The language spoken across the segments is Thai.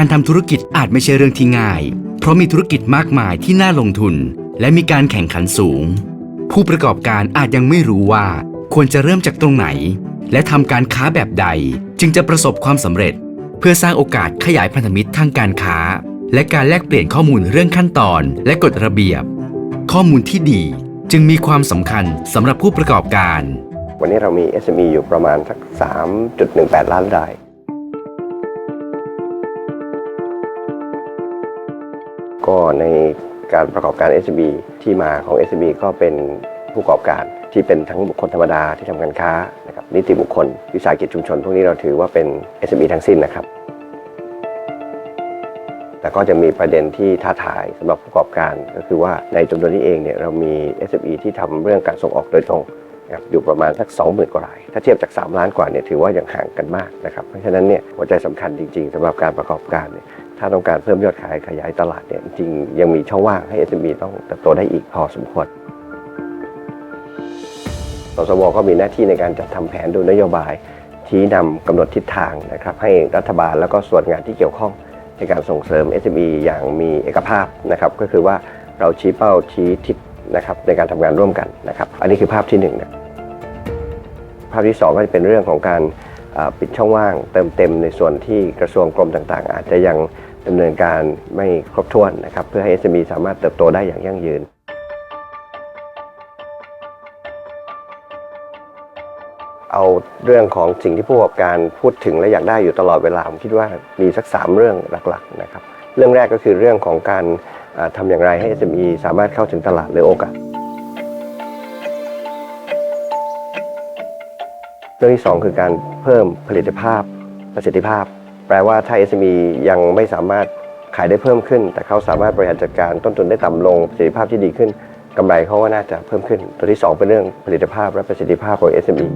การทำธุรกิจอาจไม่ใช่เรื่องที่ง่าย เพราะมีธุรกิจมากมายที่น่าลงทุน และมีการแข่งขันสูง ผู้ประกอบการอาจยังไม่รู้ว่า ควรจะเริ่มจากตรงไหน และทำการค้าแบบใด จึงจะประสบความสำเร็จ เพื่อสร้างโอกาสขยายพันธมิตรทางการค้า และการแลกเปลี่ยนข้อมูลเรื่องขั้นตอน และกฎระเบียบ ข้อมูลที่ดีจึงมีความสำคัญสำหรับผู้ประกอบการ วันนี้เรามี SME อยู่ประมาณสัก 3.18 ล้านราย ก็ในการประกอบการ SME ที่มาของ SME ก็เป็นผู้ประกอบการที่เป็นทั้งบุคคลธรรมดาที่ทำการค้านะครับนิติบุคคล วิสาหกิจชุมชน พวกนี้เราถือว่าเป็น SME ทั้งสิ้นนะครับ แต่ก็จะมีประเด็นที่ท้าทายสำหรับผู้ประกอบการ ก็คือว่าในจำนวนนี้เองเนี่ยเรามี SME ที่ทำเรื่องการส่งออกโดยตรงนะครับอยู่ประมาณสัก 20,000 กว่าราย ถ้าเทียบจาก 3 ล้านกว่าเนี่ยถือว่ายังห่างกันมากนะครับ เพราะฉะนั้นเนี่ยหัวใจสำคัญจริงๆสำหรับการประกอบการเนี่ย ถ้าต้องการเพิ่มยอดขายขยายตลาดเนี่ยจริงยังมีช่องว่างให้ SME ต้องเติบโตได้อีกพอสมควรสสวก็มีหน้าที่ในการจัดทำแผนดูนโยบาย ชี้นำกำหนดทิศทางนะครับให้รัฐบาลแล้วก็ส่วนงานที่เกี่ยวข้องในการส่งเสริม SME อย่างมีเอกภาพนะครับก็คือว่าเราชี้เป้าชี้ทิศนะครับในการทำงานร่วมกันนะครับอันนี้คือภาพที่หนึ่งนะภาพที่ 2 ก็จะเป็นเรื่องของการปิดช่องว่างเติมเต็มในส่วนที่กระทรวงกรมต่างๆ อาจจะยัง ดำเนินการไม่ครบถ้วนนะครับเพื่อให้ SME สามารถเติบโตได้อย่างยั่งยืนเอาเรื่องของสิ่งที่ผู้ประกอบการพูดถึงและอยากได้อยู่ตลอดเวลาผมคิดว่ามีสัก 3 เรื่องหลักๆนะครับเรื่องแรกก็คือเรื่องของการอ่าทำอย่างไรให้ SME สามารถเข้าถึงตลาดหรือโอกาส เรื่องที่ 2 คือการเพิ่มผลิตภาพประสิทธิภาพ แปลว่าถ้า SME ยังไม่สามารถขายได้เพิ่มขึ้น แต่เขาสามารถบริหารจัดการต้นทุนได้ต่ำลงประสิทธิภาพที่ดีขึ้นกำไรเขาก็น่าจะเพิ่มขึ้น ตัวที่ 2 เป็นเรื่องผลิตภาพและประสิทธิภาพของ SME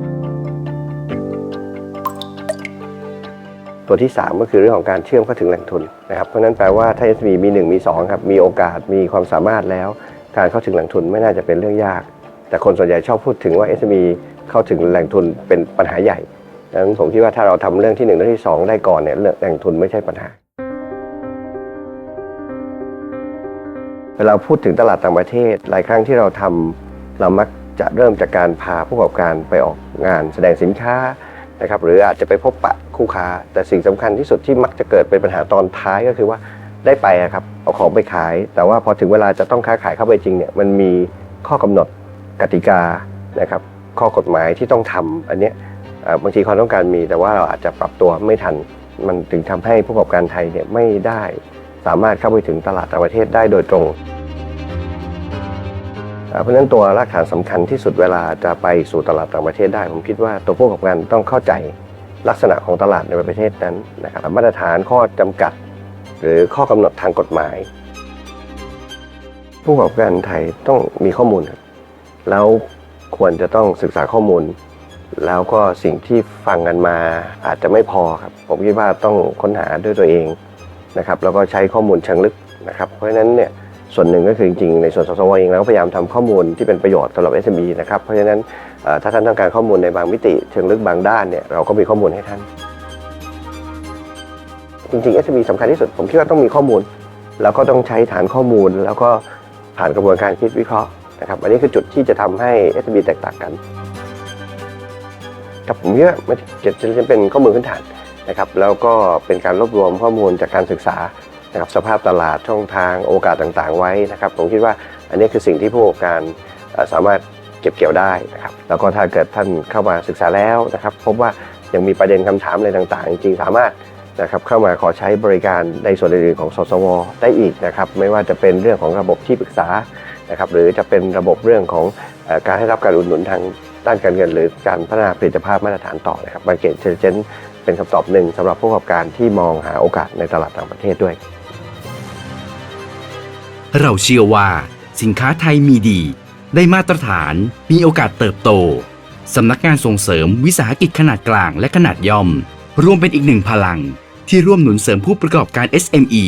ตัวที่ 3 ก็คือเรื่องของการเชื่อมเข้าถึงแหล่งทุนนะครับเพราะฉะนั้นแปลว่าถ้า SME มี 1 มี2ครับมีโอกาสมีความสามารถแล้ว การเข้าถึงแหล่งทุนไม่น่าจะเป็นเรื่องยาก แต่คนส่วนใหญ่ชอบพูดถึงว่า SME เข้าถึงแหล่งทุนเป็นปัญหาใหญ่ ดังนั้นผมคิดว่าถ้าเราทำเรื่องที่1และที่ 2 ได้ก่อนเนี่ยเรื่องแหล่งทุนไม่ใช่ปัญหา เวลาพูดถึงตลาดต่างประเทศ หลายครั้งที่เราทำเรามักจะเริ่มจากการพาผู้ประกอบการไปออกงานแสดงสินค้านะครับหรืออาจจะไปพบปะคู่ค้า แต่สิ่งสำคัญที่สุดที่มักจะเกิดเป็นปัญหาตอนท้ายก็คือว่าได้ไปอะครับเอาของไปขาย แต่ว่าพอถึงเวลาจะต้องค้าขายเข้าไปจริงเนี่ยมันมีข้อกำหนดกติกานะครับข้อกฎหมายที่ต้องทำอันเนี้ย บางทีความต้องการมีแต่ว่าเราอาจจะปรับตัวไม่ทัน มันถึงทำให้ผู้ประกอบการไทยเนี่ยไม่ได้สามารถเข้าไปถึงตลาดต่างประเทศได้โดยตรง เพราะฉะนั้นตัวรากฐานสำคัญที่สุดเวลาจะไปสู่ตลาดต่างประเทศได้ ผมคิดว่าตัวผู้ประกอบการต้องเข้าใจลักษณะของตลาดในประเทศนั้นนะครับมาตรฐานข้อจำกัด หรือข้อกำหนดทางกฎหมาย ผู้ประกอบการไทยต้องมีข้อมูล แล้วควรจะต้องศึกษาข้อมูล แล้วก็สิ่งที่ฟังกันมาอาจจะไม่พอครับ ผมคิดว่าต้องค้นหาด้วยตัวเองนะครับแล้วก็ใช้ข้อมูลเชิงลึกนะครับ เพราะฉะนั้นเนี่ยส่วนหนึ่งก็คือจริงๆในส่วนสสวเองเราก็พยายามทำข้อมูลที่เป็นประโยชน์สำหรับ SME นะครับเพราะฉะนั้นถ้าท่านต้องการข้อมูลในบางมิติเชิงลึกบางด้านเนี่ยเราก็มีข้อมูลให้ท่าน จริงๆ SME สำคัญที่สุด ผมคิดว่าต้องมีข้อมูล แล้วก็ต้องใช้ฐานข้อมูล แล้วก็ผ่านกระบวนการคิดวิเคราะห์นะครับอันนี้คือจุดที่จะทำให้ SME แตกต่างกัน ครับผมคิดว่ามันจะจะเป็นข้อมูลพื้นฐานนะครับแล้วก็เป็นการรวบรวมข้อมูลจากการศึกษานะครับสภาพตลาดช่องทางโอกาสต่างๆ ไว้นะครับ ผมคิดว่าอันนี้คือสิ่งที่ผู้ประกอบการสามารถเก็บเกี่ยวได้นะครับแล้วก็ถ้าเกิดท่านเข้ามาศึกษาแล้วนะครับพบว่ายังมีประเด็นคำถามอะไรต่างๆ จริงๆสามารถนะครับเข้ามาขอใช้บริการในส่วนอื่นๆของสสวได้อีกนะครับไม่ว่าจะเป็นเรื่องของระบบที่ปรึกษานะครับหรือจะเป็นระบบเรื่องของการให้รับการอุดหนุนทาง ด้านการเงินหรือการพัฒนาผลิตภาพมาตรฐานต่อนะครับมาเก็ตเจนเป็นคำตอบหนึ่งสำหรับผู้ประกอบการที่มองหาโอกาสในตลาดต่างประเทศด้วย เราเชื่อว่าสินค้าไทยมีดี ได้มาตรฐานมีโอกาสเติบโตสำนักงานส่งเสริมวิสาหกิจขนาดกลางและขนาดย่อม รวมเป็นอีกหนึ่งพลัง ที่ร่วมหนุนเสริมผู้ประกอบการ SME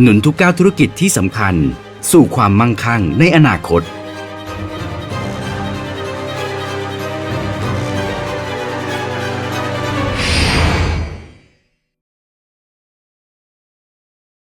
หนุนทุกก้าวธุรกิจที่สำคัญ สู่ความมั่งคั่งในอนาคต